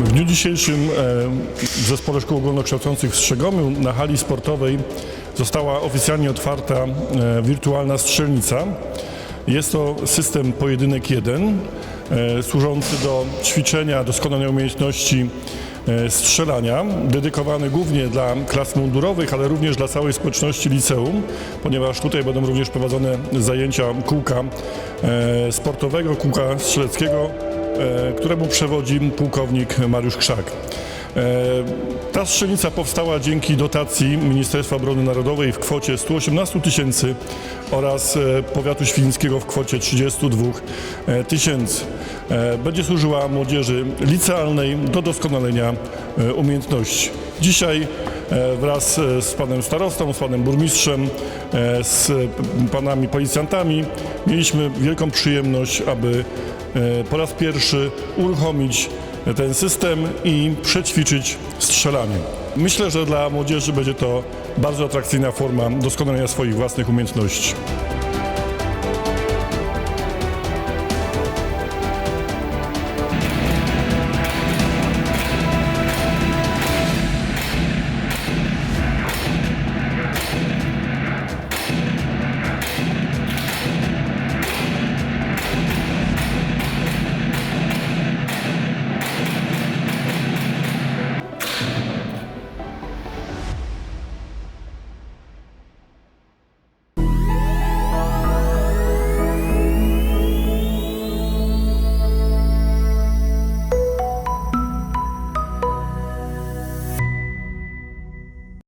dniu dzisiejszym e, w Zespole Szkół Ogólnokształcących w Strzegomiu na hali sportowej została oficjalnie otwarta e, wirtualna strzelnica. Jest to system Pojedynek 1, e, służący do ćwiczenia, doskonalenia umiejętności strzelania, dedykowany głównie dla klas mundurowych, ale również dla całej społeczności liceum, ponieważ tutaj będą również prowadzone zajęcia kółka sportowego, kółka strzeleckiego, któremu przewodzi pułkownik Mariusz Krzak. E, Ta strzelnica powstała dzięki dotacji Ministerstwa Obrony Narodowej w kwocie 118 tysięcy oraz e, powiatu świdnickiego w kwocie 32 e, tysięcy. E, Będzie służyła młodzieży licealnej do doskonalenia e, umiejętności. Dzisiaj e, wraz e, z panem starostą, z panem burmistrzem, e, z panami policjantami mieliśmy wielką przyjemność, aby e, po raz pierwszy uruchomić ten system i przećwiczyć strzelanie. Myślę, że dla młodzieży będzie to bardzo atrakcyjna forma doskonalenia swoich własnych umiejętności.